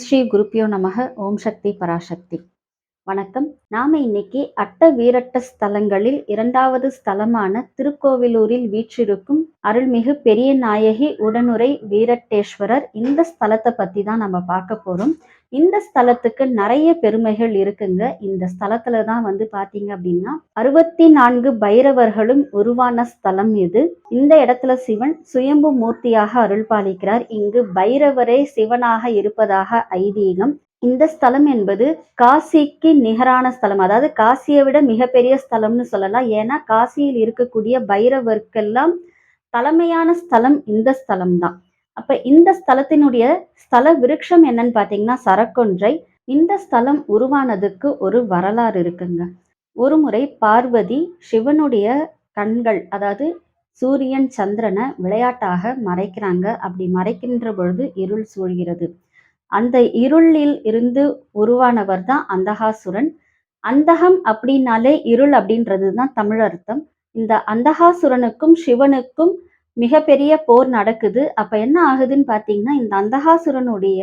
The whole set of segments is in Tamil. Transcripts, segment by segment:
ஸ்ரீ குருப்பியோ நமக ஓம் சக்தி பராசக்தி. வணக்கம். நாம இன்னைக்கு அட்ட வீரட்ட ஸ்தலங்களில் இரண்டாவது ஸ்தலமான திருக்கோவிலூரில் வீற்றிருக்கும் அருள்மிகு பெரிய நாயகி உடனுரை வீரட்டேஸ்வரர் இந்த ஸ்தலத்தை பத்தி தான் நம்ம பார்க்க போறோம். இந்த ஸ்தலத்துக்கு நிறைய பெருமைகள் இருக்குங்க. இந்த ஸ்தலத்துல தான் வந்து பாத்தீங்க அப்படின்னா அறுபத்தி நான்கு பைரவர்களும் உருவான ஸ்தலம் இது. இந்த இடத்துல சிவன் சுயம்பு மூர்த்தியாக அருள் பாலிக்கிறார். இங்கு பைரவரே சிவனாக இருப்பதாக ஐதீகம். இந்த ஸ்தலம் என்பது காசிக்கு நிகரான ஸ்தலம். அதாவது காசியை விட மிகப்பெரிய ஸ்தலம்னு சொல்லலாம். ஏன்னா காசியில் இருக்கக்கூடிய பைரவர்க்கெல்லாம் தலைமையான ஸ்தலம் இந்த ஸ்தலம் தான். அப்ப இந்த ஸ்தலத்தினுடைய ஸ்தல விருட்சம் என்னன்னு பாத்தீங்கன்னா சரக்கொன்றை. இந்த ஸ்தலம் உருவானதுக்கு ஒரு வரலாறு இருக்குங்க. ஒரு முறை பார்வதி சிவனுடைய கண்கள் அதாவது சூரியன் சந்திரனை விளையாட்டாக மறைக்கிறாங்க. அப்படி மறைக்கின்ற பொழுது இருள் சூழ்கிறது. அந்த இருளில் இருந்து உருவானவர் தான் அந்தகாசுரன். அந்தகம் அப்படின்னாலே இருள் அப்படின்றது தான் தமிழ் அர்த்தம். இந்த அந்தகாசுரனுக்கும் சிவனுக்கும் மிகப்பெரிய போர் நடக்குது. அப்ப என்ன ஆகுதுன்னு பார்த்தீங்கன்னா இந்த அந்தகாசுரனுடைய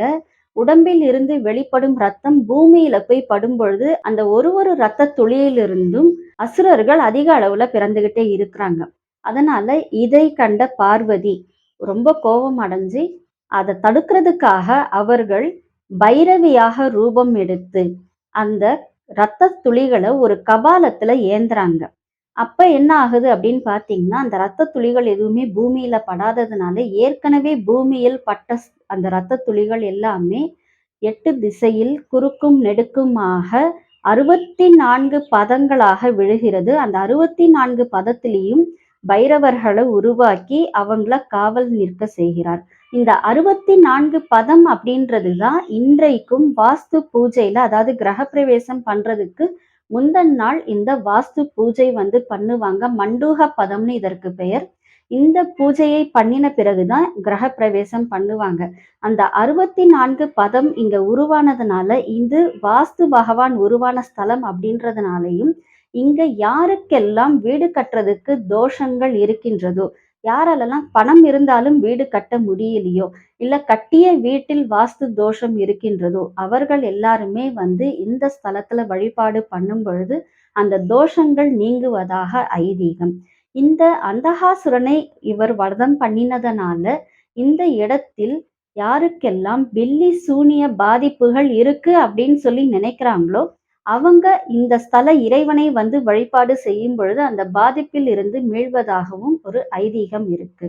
உடம்பில் இருந்து வெளிப்படும் ரத்தம் பூமியில போய் படும் பொழுது அந்த ஒரு ஒரு ரத்த துளியிலிருந்தும் அசுரர்கள் அதிக அளவுல பிறந்துகிட்டே இருக்கிறாங்க. அதனால இதை கண்ட பார்வதி ரொம்ப கோபம் அடைஞ்சு அதை தடுக்கிறதுக்காக அவர்கள் பைரவியாக ரூபம் எடுத்து அந்த ரத்த துளிகளை ஒரு கபாலத்துல ஏந்துறாங்க. அப்ப என்ன ஆகுது அப்படின்னு பாத்தீங்கன்னா அந்த ரத்த துளிகள் எதுவுமே பூமியில படாததுனால ஏற்கனவே பூமியில் பட்ட அந்த ரத்த துளிகள் எல்லாமே எட்டு திசையில் குறுக்கும் நெடுக்குமாக அறுபத்தி நான்கு பதங்களாக விழுகிறது. அந்த அறுபத்தி நான்கு பதத்திலையும் பைரவர்களை உருவாக்கி அவங்கள காவல் நிற்க செய்கிறார். இந்த அறுபத்தி நான்கு பதம் அப்படின்றது தான் இன்றைக்கும் வாஸ்து பூஜையில அதாவது கிரகப்பிரவேசம் பண்றதுக்கு முந்தன் நாள் இந்த வாஸ்து பூஜை வந்து பண்ணுவாங்க. மண்டூக பதம்னு இதற்கு பெயர். இந்த பூஜையை பண்ணின பிறகுதான் கிரக பிரவேசம் பண்ணுவாங்க. அந்த அறுபத்தி நான்கு பதம் இங்க உருவானதுனால இது வாஸ்து பகவான் உருவான ஸ்தலம் அப்படின்றதுனாலையும் இங்க யாருக்கெல்லாம் வீடு கட்டுறதுக்கு தோஷங்கள் இருக்கின்றதோ யாராலெல்லாம் பணம் இருந்தாலும் வீடு கட்ட முடியலையோ இல்ல கட்டிய வீட்டில் வாஸ்து தோஷம் இருக்கின்றதோ அவர்கள் எல்லாருமே வந்து இந்த ஸ்தலத்துல வழிபாடு பண்ணும் பொழுது அந்த தோஷங்கள் நீங்குவதாக ஐதீகம். இந்த அந்தகாசுரனை இவர் வர்தம் பண்ணினதனால இந்த இடத்தில் யாருக்கெல்லாம் பில்லி சூனிய பாதிப்புகள் இருக்கு அப்படின்னு சொல்லி நினைக்கிறாங்களோ அவங்க இந்த ஸ்தல இறைவனை வந்து வழிபாடு செய்யும் பொழுது அந்த பாதிப்பில் இருந்து மீள்வதாகவும் ஒரு ஐதீகம் இருக்கு.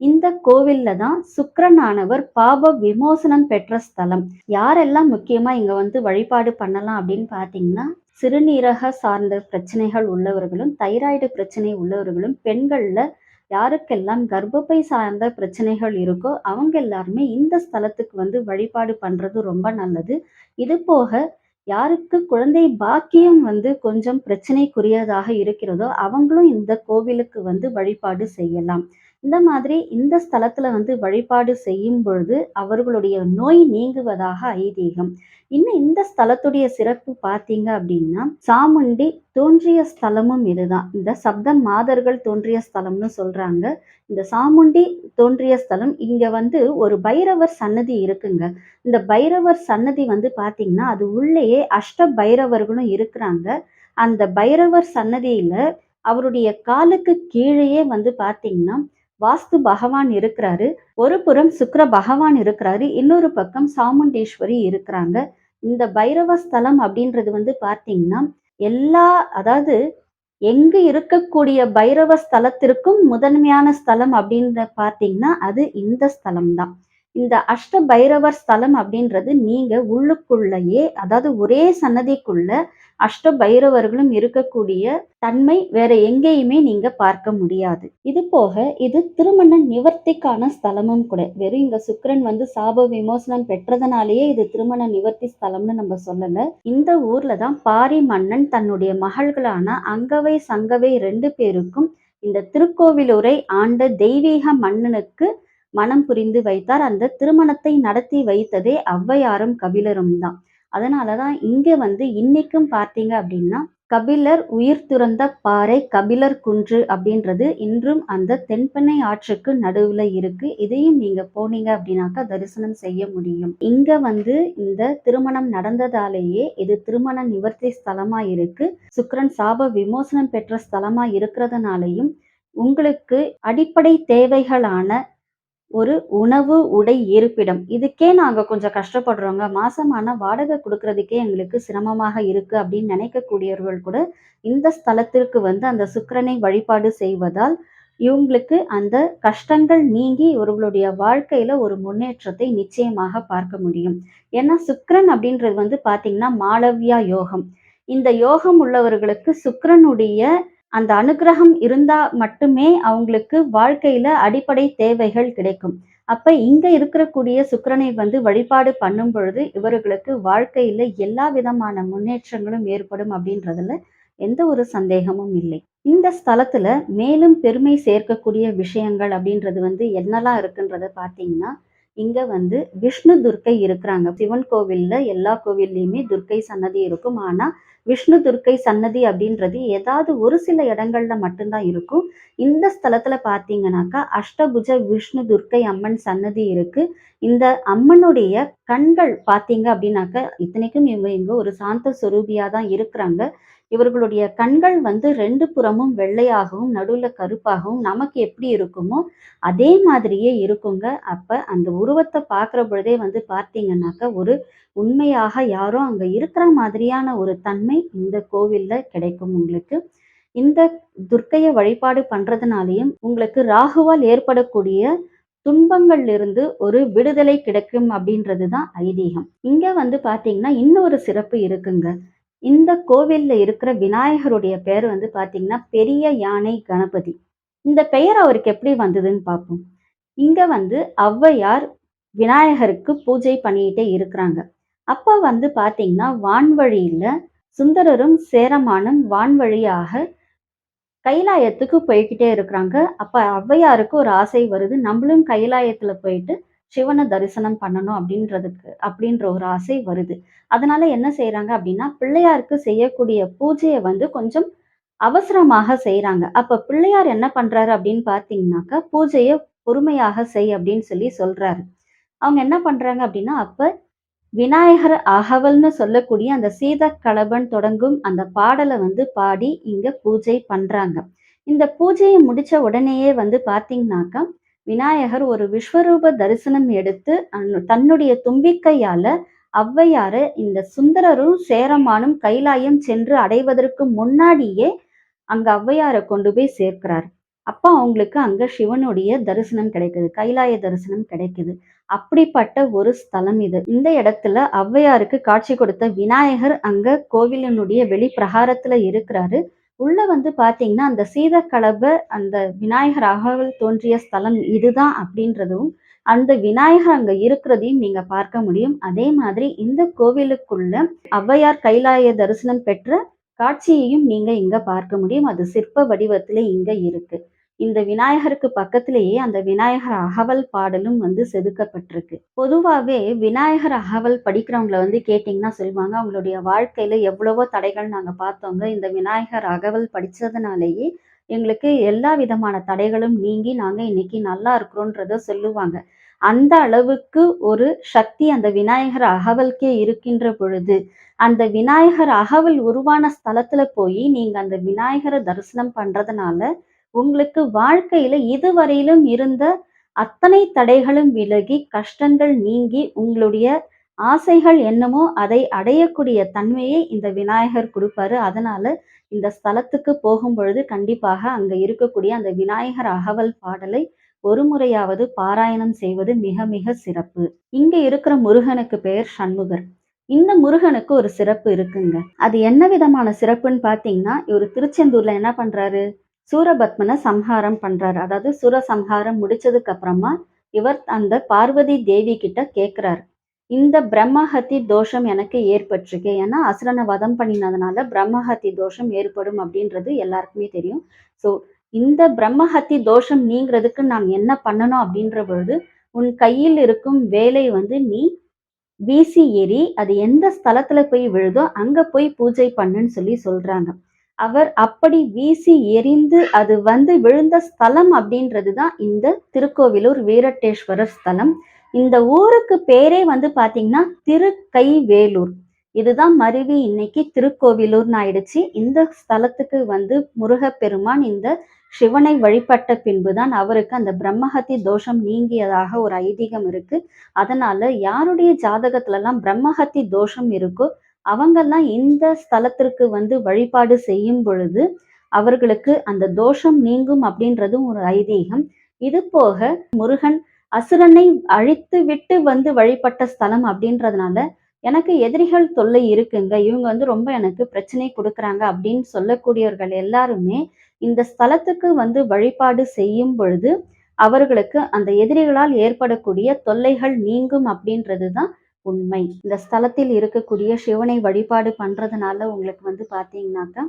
இந்த கோவில்ல தான் சுக்கரனானவர் பாப விமோசனம் பெற்ற ஸ்தலம். யாரெல்லாம் முக்கியமா இங்க வந்து வழிபாடு பண்ணலாம் அப்படின்னு பாத்தீங்கன்னா சிறுநீரக சார்ந்த பிரச்சனைகள் உள்ளவர்களும் தைராய்டு பிரச்சனை உள்ளவர்களும் பெண்கள்ல யாருக்கெல்லாம் கர்ப்பப்பை சார்ந்த பிரச்சனைகள் இருக்கோ அவங்க எல்லாருமே இந்த ஸ்தலத்துக்கு வந்து வழிபாடு பண்றது ரொம்ப நல்லது. இது போக யாருக்கு குழந்தை பாக்கியம் வந்து கொஞ்சம் பிரச்சனைக்குரியதாக இருக்கிறதோ அவங்களும் இந்த கோவிலுக்கு வந்து வழிபாடு செய்யலாம். இந்த மாதிரி இந்த ஸ்தலத்துல வந்து வழிபாடு செய்யும் பொழுது அவர்களுடைய நோய் நீங்குவதாக ஐதீகம். இன்னும் இந்த ஸ்தலத்துடைய சிறப்பு பார்த்தீங்க அப்படின்னா சாமுண்டி தோன்றிய ஸ்தலமும் இதுதான். இந்த சப்த மாதர்கள் தோன்றிய ஸ்தலம்னு சொல்றாங்க. இந்த சாமுண்டி தோன்றிய ஸ்தலம் இங்க வந்து ஒரு பைரவர் சன்னதி இருக்குங்க. இந்த பைரவர் சன்னதி வந்து பாத்தீங்கன்னா அது உள்ளேயே அஷ்ட பைரவர்களும் இருக்கிறாங்க. அந்த பைரவர் சன்னதியில அவருடைய காலுக்கு கீழேயே வந்து பாத்தீங்கன்னா வாஸ்து பகவான் இருக்கிறாரு. ஒரு புறம் சுக்கர பகவான் இருக்கிறாரு. இன்னொரு பக்கம் சாமுண்டேஸ்வரி இருக்கிறாங்க. இந்த பைரவ ஸ்தலம் அப்படின்றது வந்து பார்த்தீங்கன்னா எல்லா அதாவது எங்கு இருக்கக்கூடிய பைரவ ஸ்தலத்திற்கும் முதன்மையான ஸ்தலம் அப்படின்னு பார்த்தீங்கன்னா அது இந்த ஸ்தலம் தான் இந்த அஷ்ட பைரவர் ஸ்தலம் அப்படின்றது நீங்க உள்ளுக்குள்ளேயே அதாவது ஒரே சன்னதிக்குள்ள அஷ்ட பைரவர்களும் இருக்கக்கூடிய தன்மை வேற எங்கேயுமே நீங்க பார்க்க முடியாது. இது போக இது திருமண நிவர்த்திக்கான ஸ்தலமும் கூட. வெறும் இங்க சுக்கரன் வந்து சாப விமோசனம் பெற்றதுனாலேயே இது திருமண நிவர்த்தி ஸ்தலம்னு நம்ம சொல்லல. இந்த ஊர்ல தான் பாரி மன்னன் தன்னுடைய மகள்களான அங்கவை சங்கவை ரெண்டு பேருக்கும் இந்த திருக்கோவிலூரை ஆண்ட தெய்வீக மன்னனுக்கு மனம் புரிந்து வைத்தார். அந்த திருமணத்தை நடத்தி வைத்ததே ஔவையாரும் கபிலரும் தான். அதனாலதான் இங்க வந்து இன்னைக்கும் பார்த்தீங்க அப்படின்னா கபிலர் உயிர் துறந்த பாறை கபிலர் குன்று அப்படின்றது இன்றும் அந்த தென்பெண்ணை ஆற்றுக்கு நடுவுல இருக்கு. இதையும் நீங்க போனீங்க அப்படின்னாக்கா தரிசனம் செய்ய முடியும். இங்க வந்து இந்த திருமணம் நடந்ததாலேயே இது திருமண நிவர்த்தி ஸ்தலமா இருக்கு. சுக்கரன் சாப விமோசனம் பெற்ற ஸ்தலமா இருக்கிறதுனாலையும் உங்களுக்கு அடிப்படை தேவைகளான ஒரு உணவு உடை இருப்பிடம். இதுக்கே நாங்கள் கொஞ்சம் கஷ்டப்படுறோங்க. மாசமான வாடகை கொடுக்கறதுக்கே எங்களுக்கு சிரமமாக இருக்கு அப்படின்னு நினைக்கக்கூடியவர்கள் கூட இந்த ஸ்தலத்திற்கு வந்து அந்த சுக்கரனை வழிபாடு செய்வதால் இவங்களுக்கு அந்த கஷ்டங்கள் நீங்கி இவர்களுடைய வாழ்க்கையில ஒரு முன்னேற்றத்தை நிச்சயமாக பார்க்க முடியும். ஏன்னா சுக்கரன் அப்படின்றது வந்து பாத்தீங்கன்னா மாளவியா யோகம். இந்த யோகம் உள்ளவர்களுக்கு சுக்கரனுடைய அந்த அனுகிரகம் இருந்தா மட்டுமே அவங்களுக்கு வாழ்க்கையில அடிப்படை தேவைகள் கிடைக்கும். அப்ப இங்க இருக்கக்கூடிய சுக்கரனை வந்து வழிபாடு பண்ணும் பொழுது இவர்களுக்கு வாழ்க்கையில எல்லா விதமான முன்னேற்றங்களும் ஏற்படும் அப்படின்றதுல எந்த ஒரு சந்தேகமும் இல்லை. இந்த ஸ்தலத்துல மேலும் பெருமை சேர்க்கக்கூடிய விஷயங்கள் அப்படின்றது வந்து என்னெல்லாம் இருக்குன்றத பாத்தீங்கன்னா இங்க வந்து விஷ்ணு துர்க்கை இருக்கிறாங்க. சிவன் கோவில்ல எல்லா கோவில்லையுமே துர்க்கை சன்னதி இருக்கும். ஆனா விஷ்ணு துர்க்கை சன்னதி அப்படின்றது ஏதாவது ஒரு சில இடங்கள்ல மட்டும்தான் இருக்கும். இந்த ஸ்தலத்துல பாத்தீங்கன்னாக்கா அஷ்டபுஜ விஷ்ணு துர்க்கை அம்மன் சன்னதி இருக்கு. இந்த அம்மனுடைய கண்கள் பாத்தீங்க அப்படின்னாக்கா இத்தனைக்கும் இவங்க இங்க ஒரு சாந்த சுரூபியா தான் இருக்கிறாங்க. இவர்களுடைய கண்கள் வந்து ரெண்டு புறமும் வெள்ளையாகவும் நடுவுல கருப்பாகவும் நமக்கு எப்படி இருக்குமோ அதே மாதிரியே இருக்குங்க. அப்ப அந்த உருவத்தை பார்க்குற பொழுதே வந்து பார்த்தீங்கன்னாக்கா ஒரு உண்மையாக யாரோ அங்க இருக்கிற மாதிரியான ஒரு தன்மை இந்த கோவில்ல கிடைக்கும் உங்களுக்கு. இந்த துர்க்கையை வழிபாடு பண்றதுனாலையும் உங்களுக்கு ராகுவால் ஏற்படக்கூடிய துன்பங்கள்ல இருந்து ஒரு விடுதலை கிடைக்கும் அப்படின்றது தான் ஐதீகம். இங்க வந்து பாத்தீங்கன்னா இன்னொரு சிறப்பு இருக்குங்க. இந்த கோவிலில் இருக்கிற விநாயகருடைய பெயர் வந்து பார்த்தீங்கன்னா பெரிய யானை கணபதி. இந்த பெயர் அவருக்கு எப்படி வந்ததுன்னு பார்ப்போம் இங்க வந்து ஔவையார் விநாயகருக்கு பூஜை பண்ணிட்டே இருக்கிறாங்க. அப்ப வந்து பாத்தீங்கன்னா வான்வழியில சுந்தரரும் சேரமானும் வான்வழியாக கைலாயத்துக்கு போய்கிட்டே இருக்கிறாங்க. அப்ப ஔவையாருக்கு ஒரு ஆசை வருது. நம்மளும் கைலாயத்துல போயிட்டு சிவனை தரிசனம் பண்ணணும் அப்படின்றதுக்கு அப்படின்ற ஒரு ஆசை வருது. அதனால என்ன செய்யறாங்க அப்படின்னா பிள்ளையாருக்கு செய்யக்கூடிய பூஜையை வந்து கொஞ்சம் அவசரமாக செய்யறாங்க அப்ப பிள்ளையார் என்ன பண்றாரு அப்படின்னு பாத்தீங்கன்னாக்கா பூஜையை பொறுமையாக செய் அப்படின்னு சொல்லி சொல்றாரு. அவங்க என்ன பண்றாங்க அப்படின்னா அப்ப விநாயகர் அகவல்னு சொல்லக்கூடிய அந்த சீத கலபன் தொடங்கும் அந்த பாடலை வந்து பாடி இங்க பூஜை பண்றாங்க. இந்த பூஜையை முடிச்ச உடனேயே வந்து பாத்தீங்கன்னாக்கா விநாயகர் ஒரு விஸ்வரூப தரிசனம் எடுத்து தன்னுடைய தும்பிக்கையால ஔவையாறு இந்த சுந்தரரும் சேரமானும் கைலாயம் சென்று அடைவதற்கு முன்னாடியே அங்க ஔவையாரை கொண்டு போய் சேர்க்கிறார். அப்ப அவங்களுக்கு அங்க சிவனுடைய தரிசனம் கிடைக்குது கைலாய தரிசனம் கிடைக்குது. அப்படிப்பட்ட ஒரு ஸ்தலம் இது. இந்த இடத்துல ஔவையாருக்கு காட்சி கொடுத்த விநாயகர் அங்க கோவிலினுடைய வெளி பிரகாரத்துல இருக்கிறாரு. உள்ள வந்து பாத்தீங்கன்னா அந்த சீதக்கலப அந்த விநாயகர் அகவல் தோன்றிய ஸ்தலம் இதுதான் அப்படின்றதும் அந்த விநாயகர் அங்க இருக்கிறதையும் நீங்க பார்க்க முடியும். அதே மாதிரி இந்த கோவிலுக்குள்ள ஔவையார் கைலாய தரிசனம் பெற்ற காட்சியையும் நீங்க இங்க பார்க்க முடியும். அது சிற்ப வடிவத்துல இங்க இருக்கு. இந்த விநாயகருக்கு பக்கத்திலேயே அந்த விநாயகர் அகவல் பாடலும் வந்து செதுக்கப்பட்டிருக்கு. பொதுவாகவே விநாயகர் அகவல் படிக்கிறவங்கள வந்து கேட்டிங்கன்னா சொல்லுவாங்க அவங்களுடைய வாழ்க்கையில் எவ்வளவோ தடைகள் நாங்கள் பார்த்தோங்க. இந்த விநாயகர் அகவல் படித்ததுனாலேயே எங்களுக்கு எல்லா விதமான தடைகளும் நீங்கி நாங்கள் இன்னைக்கு நல்லா இருக்கிறோன்றத சொல்லுவாங்க. அந்த அளவுக்கு ஒரு சக்தி அந்த விநாயகர் அகவலுக்கே இருக்கின்ற பொழுது அந்த விநாயகர் அகவல் உருவான ஸ்தலத்துல போய் நீங்க அந்த விநாயகரை தரிசனம் பண்றதுனால உங்களுக்கு வாழ்க்கையில இதுவரையிலும் இருந்த அத்தனை தடைகளும் விலகி கஷ்டங்கள் நீங்கி உங்களுடைய ஆசைகள் என்னமோ அதை அடையக்கூடிய தன்மையை இந்த விநாயகர் கொடுப்பாரு. அதனால இந்த ஸ்தலத்துக்கு போகும் பொழுது கண்டிப்பாக அங்க இருக்கக்கூடிய அந்த விநாயகர் அகவல் பாடலை ஒரு முறையாவது பாராயணம் செய்வது மிக மிக சிறப்பு. இங்க இருக்கிற முருகனுக்கு பெயர் சண்முகர். இந்த முருகனுக்கு ஒரு சிறப்பு இருக்குங்க. அது என்ன விதமான சிறப்புன்னு பாத்தீங்கன்னா இவர் திருச்செந்தூர்ல என்ன பண்றாரு? சூரபத்மனை சம்ஹாரம் பண்றாரு. அதாவது சூர சம்ஹாரம் முடிச்சதுக்கு அப்புறமா இவர் அந்த பார்வதி தேவி கிட்ட கேட்கிறாரு இந்த பிரம்மஹத்தி தோஷம் எனக்கு ஏற்பட்டிருக்கு. ஏன்னா அசுரனை வதம் பண்ணினதுனால பிரம்மஹத்தி தோஷம் ஏற்படும் அப்படின்றது எல்லாருக்குமே தெரியும். ஸோ இந்த பிரம்மஹத்தி தோஷம் நீங்கிறதுக்கு நான் என்ன பண்ணணும் அப்படின்ற பொழுது உன் கையில் இருக்கும் வேலை வந்து நீ வீசி எறி அது எந்த ஸ்தலத்துல போய் விழுதோ அங்க போய் பூஜை பண்ணுன்னு சொல்லி சொல்றாங்க. அவர் அப்படி வீசி எறிந்து அது வந்து விழுந்த ஸ்தலம் அப்படின்றது தான் இந்த திருக்கோவிலூர் வீரட்டேஸ்வரர் ஸ்தலம். இந்த ஊருக்கு பேரே வந்து பாத்தீங்கன்னா திருக்கைவேலூர். இதுதான் மருவி இன்னைக்கு திருக்கோவிலூர்னு ஆயிடுச்சு. இந்த ஸ்தலத்துக்கு வந்து முருகப்பெருமான் இந்த சிவனை வழிபட்ட பின்புதான் அவருக்கு அந்த பிரம்மஹத்தி தோஷம் நீங்கியதாக ஒரு ஐதீகம் இருக்கு. அதனால யாருடைய ஜாதகத்துல எல்லாம் பிரம்மஹத்தி தோஷம் இருக்கோ அவங்கெல்லாம் இந்த ஸ்தலத்திற்கு வந்து வழிபாடு செய்யும் பொழுது அவர்களுக்கு அந்த தோஷம் நீங்கும் அப்படின்றதும் ஒரு ஐதீகம். இது போக முருகன் அசுரனை அழித்து விட்டு வந்து வழிபட்ட ஸ்தலம் அப்படின்றதுனால எனக்கு எதிரிகள் தொல்லை இருக்குங்க. இவங்க வந்து ரொம்ப எனக்கு பிரச்சனை கொடுக்குறாங்க அப்படின்னு சொல்லக்கூடியவர்கள் எல்லாருமே இந்த ஸ்தலத்துக்கு வந்து வழிபாடு செய்யும் பொழுது அவர்களுக்கு அந்த எதிரிகளால் ஏற்படக்கூடிய தொல்லைகள் நீங்கும் அப்படின்றது தான் உண்மை. இந்த ஸ்தலத்தில் இருக்கக்கூடிய சிவனை வழிபாடு பண்றதுனால உங்களுக்கு வந்து பாத்தீங்கன்னாக்கா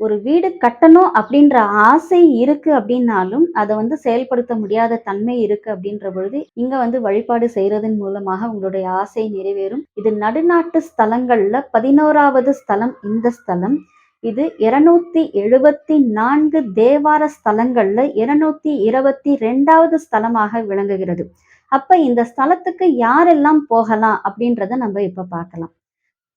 ஒரு வீடு கட்டணும் அப்படின்ற ஆசை இருக்கு அப்படின்னாலும் அதை வந்து செயல்படுத்த முடியாத தன்மை இருக்கு அப்படின்ற பொழுது இங்க வந்து வழிபாடு செய்யறதன் மூலமாக உங்களுடைய ஆசை நிறைவேறும். இது நடுநாட்டு ஸ்தலங்கள்ல பதினோராவது ஸ்தலம் இந்த ஸ்தலம். இது இருநூத்தி எழுபத்தி நான்கு தேவார ஸ்தலங்கள்ல இருநூத்தி இருபத்தி ரெண்டாவது ஸ்தலமாக விளங்குகிறது. அப்ப இந்த ஸ்தலத்துக்கு யாரெல்லாம் போகலாம் அப்படின்றத நம்ம இப்ப பார்க்கலாம்.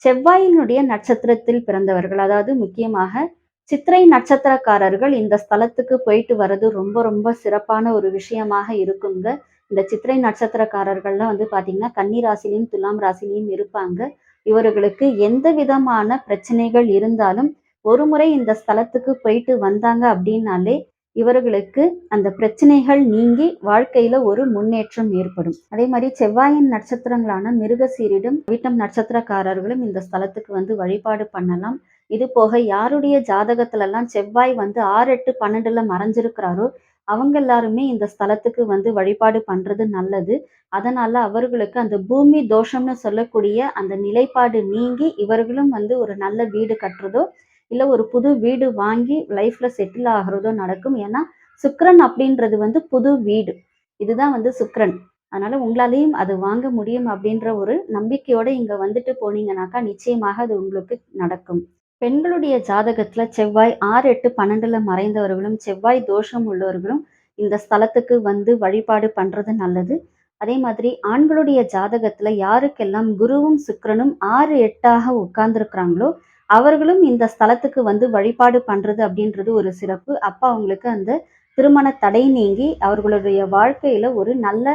செவ்வாயினுடைய நட்சத்திரத்தில் பிறந்தவர்கள் அதாவது முக்கியமாக சித்திரை நட்சத்திரக்காரர்கள் இந்த ஸ்தலத்துக்கு போயிட்டு வர்றது ரொம்ப ரொம்ப சிறப்பான ஒரு விஷயமாக இருக்குங்க. இந்த சித்திரை நட்சத்திரக்காரர்கள்லாம் வந்து பாத்தீங்கன்னா கன்னி ராசிலையும் துலாம் ராசிலையும் இருப்பாங்க. இவர்களுக்கு எந்த விதமான பிரச்சனைகள் இருந்தாலும் ஒரு முறை இந்த ஸ்தலத்துக்கு போயிட்டு வந்தாங்க அப்படின்னாலே இவர்களுக்கு அந்த பிரச்சனைகள் நீங்கி வாழ்க்கையில ஒரு முன்னேற்றம் ஏற்படும். அதே மாதிரி செவ்வாயின் நட்சத்திரங்களான மிருகசீரிடம் வீட்டம் நட்சத்திரக்காரர்களும் இந்த ஸ்தலத்துக்கு வந்து வழிபாடு பண்ணலாம். இது போக யாருடைய ஜாதகத்துல எல்லாம் செவ்வாய் வந்து ஆறு எட்டு பன்னெண்டுல மறைஞ்சிருக்கிறாரோ அவங்க எல்லாருமே இந்த ஸ்தலத்துக்கு வந்து வழிபாடு பண்றது நல்லது. அதனால அவர்களுக்கு அந்த பூமி தோஷம்னு சொல்லக்கூடிய அந்த நிலைப்பாடு நீங்கி இவர்களும் வந்து ஒரு நல்ல வீடு கட்டுறதோ இல்லை ஒரு புது வீடு வாங்கி லைஃப்ல செட்டில் ஆகிறதோ நடக்கும். ஏன்னா சுக்ரன் அப்படின்றது வந்து புது வீடு. இதுதான் வந்து சுக்ரன் அதனால உங்களாலேயும் அது வாங்க முடியும் அப்படின்ற ஒரு நம்பிக்கையோட இங்க வந்துட்டு போனீங்கன்னாக்கா நிச்சயமாக அது உங்களுக்கு நடக்கும். பெண்களுடைய ஜாதகத்துல செவ்வாய் ஆறு எட்டு பன்னெண்டுல மறைந்தவர்களும் செவ்வாய் தோஷம் உள்ளவர்களும் இந்த ஸ்தலத்துக்கு வந்து வழிபாடு பண்றது நல்லது. அதே மாதிரி ஆண்களுடைய ஜாதகத்துல யாருக்கெல்லாம் குருவும் சுக்கரனும் ஆறு எட்டாக உட்கார்ந்துருக்கிறாங்களோ அவர்களும் இந்த ஸ்தலத்துக்கு வந்து வழிபாடு பண்றது அப்படின்றது ஒரு சிறப்பு. அப்போ அவங்களுக்கு அந்த திருமண தடை நீங்கி அவர்களுடைய வாழ்க்கையில ஒரு நல்ல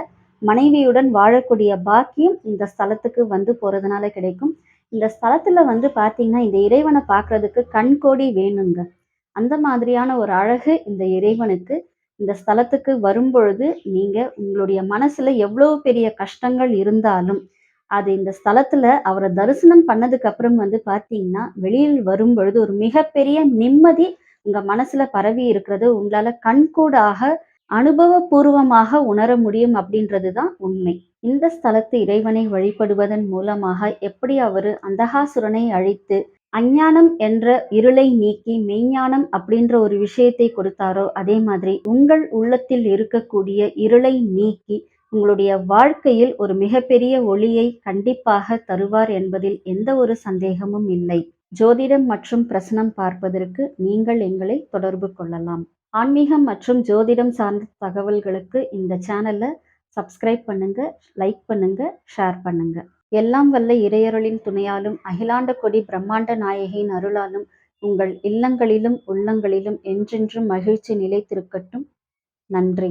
மனைவியுடன் வாழக்கூடிய பாக்கியம் இந்த ஸ்தலத்துக்கு வந்து போறதுனால கிடைக்கும். இந்த ஸ்தலத்துல வந்து பாத்தீங்கன்னா இந்த இறைவனை பார்க்கறதுக்கு கண்கோடி வேணுங்க. அந்த மாதிரியான ஒரு அழகு இந்த இறைவனுக்கு இந்த ஸ்தலத்துக்கு வரும்பொழுது நீங்க உங்களுடைய மனசுல எவ்வளவு பெரிய கஷ்டங்கள் இருந்தாலும் அது இந்த ஸ்தலத்துல அவரை தரிசனம் பண்ணதுக்கு அப்புறம் வந்து பாத்தீங்கன்னா வெளியில் வரும் பொழுது ஒரு மிகப்பெரிய நிம்மதி உங்க மனசுல பரவி இருக்கிறது. உங்களால கண்கூடாக அனுபவபூர்வமாக உணர முடியும் அப்படின்றது தான் உண்மை. இந்த ஸ்தலத்து இறைவனை வழிபடுவதன் மூலமாக எப்படி அவரு அந்தகாசுரனை அழித்து அஞ்ஞானம் என்ற இருளை நீக்கி மெய்ஞானம் அப்படின்ற ஒரு விஷயத்தை கொடுத்தாரோ அதே மாதிரி உங்கள் உள்ளத்தில் இருக்கக்கூடிய இருளை நீக்கி உங்களுடைய வாழ்க்கையில் ஒரு மிகப்பெரிய ஒளியை கண்டிப்பாக தருவார் என்பதில் எந்த ஒரு சந்தேகமும் இல்லை. ஜோதிடம் மற்றும் பிரசனம் பார்ப்பதற்கு நீங்கள் எங்களை தொடர்பு கொள்ளலாம். ஆன்மீகம் மற்றும் ஜோதிடம் சார்ந்த தகவல்களுக்கு இந்த சேனலை சப்ஸ்கிரைப் பண்ணுங்க லைக் பண்ணுங்க ஷேர் பண்ணுங்க. எல்லாம் வல்ல இறையருளின் துணையாலும் அகிலாண்ட கொடி பிரம்மாண்ட நாயகியின் அருளாலும் உங்கள் இல்லங்களிலும் உள்ளங்களிலும் என்றென்றும் மகிழ்ச்சி நிலைத்திருக்கட்டும். நன்றி.